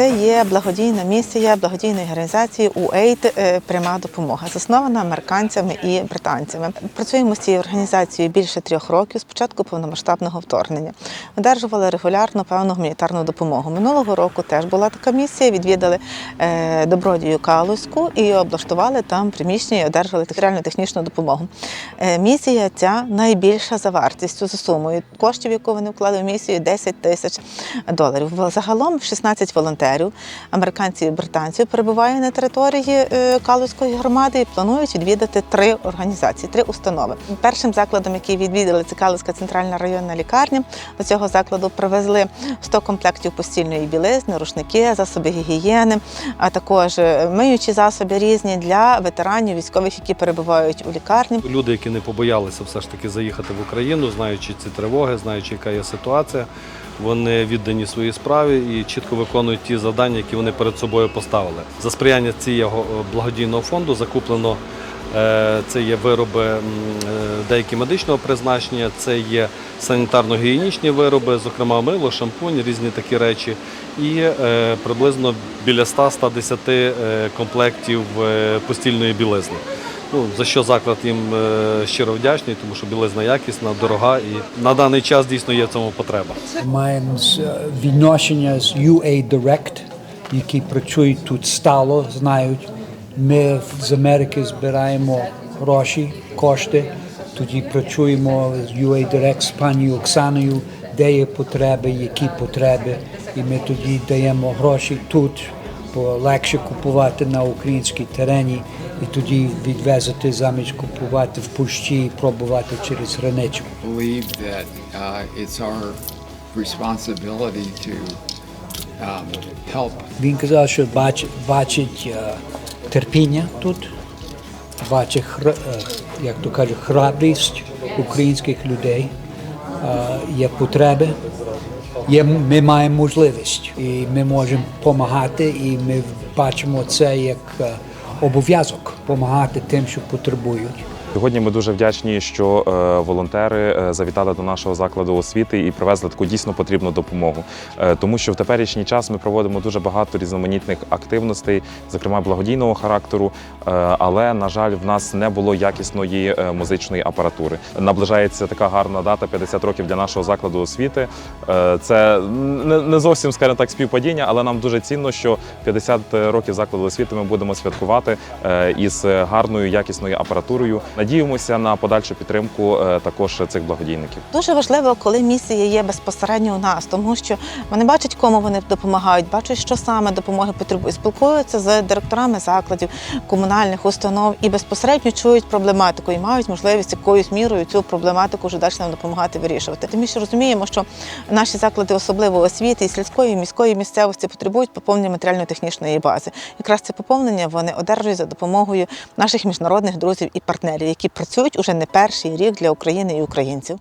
це є благодійна місія благодійної організації UAID е, пряма допомога, заснована американцями і британцями. Працюємо з цією організацією більше трьох років з початку повномасштабного вторгнення. Одержували регулярно певну гуманітарну допомогу. Минулого року теж була така місія. Відвідали е, добродію Калузьку і облаштували там приміщення і одержали реальну технічну допомогу. Е, Місія ця найбільша за вартістю за сумою коштів, яку вони вклали в місію 10 тисяч доларів. Загалом 16 волонтерів, американців і британців, перебуває на території е, Калузької громади і планують відвідати три організації, три установи. Першим закладом, який відвідали, це Калузька центральна районна лікарня. До цього закладу привезли 100 комплектів постільної білизни, рушники, засоби гігієни, а також е, миючі засоби різні для ветеранів військових, які перебувають у лікарні. Люди, які не побоялися все ж таки заїхати в Україну, знаючи ці тривоги, знаючи, яка є ситуація, вони віддані своїй справі і чітко виконують ті завдання, які вони перед собою поставили. За сприяння цього благодійного фонду закуплено. е, Це є вироби е, деякі медичного призначення, це є санітарно-гігієнічні вироби, зокрема мило, шампунь, різні такі речі, і е, приблизно біля 100-110 е, комплектів е, постільної білизни. Ну, за що заклад їм е, щиро вдячний, тому що білизна якісна, дорога і на даний час дійсно є в цьому потреба. Маємо е, відношення з UA Direct, які працюють тут стало, знають. Ми з Америки збираємо гроші, кошти. Тоді працюємо з UA Direct з пані Оксаною, де є потреби, які потреби. І ми тоді даємо гроші тут, бо легше купувати на українській терені і тоді відвезти замість купувати в пущі і пробувати через believe that uh, it's our responsibility to um, help. Він казав, що бачить, бачить е, терпіння тут, бачить, хр- е, як то кажуть, храбрість українських людей, е, є потреби, є, ми маємо можливість, і ми можемо допомагати, і ми бачимо це як е, обов'язок допомагати тим, що потребують. Сьогодні ми дуже вдячні, що е, волонтери е, завітали до нашого закладу освіти і привезли таку дійсно потрібну допомогу. Е, Тому що в теперішній час ми проводимо дуже багато різноманітних активностей, зокрема благодійного характеру. Але на жаль, в нас не було якісної музичної апаратури. Наближається така гарна дата 50 років для нашого закладу освіти. Це не зовсім, скажімо так, співпадіння, але нам дуже цінно, що 50 років закладу освіти ми будемо святкувати із гарною якісною апаратурою. Надіємося на подальшу підтримку е, також цих благодійників. Дуже важливо, коли місія є безпосередньо у нас, тому що вони бачать, кому вони допомагають, бачать, що саме допомоги потребують, спілкуються з директорами закладів, комунальних установ і безпосередньо чують проблематику і мають можливість якоюсь мірою цю проблематику вже далі нам допомагати вирішувати. Тому що розуміємо, що наші заклади, особливо освіти і сільської і міської місцевості, потребують поповнення матеріально-технічної бази. Якраз це поповнення вони одержують за допомогою наших міжнародних друзів і партнерів, які працюють уже не перший рік для України і українців.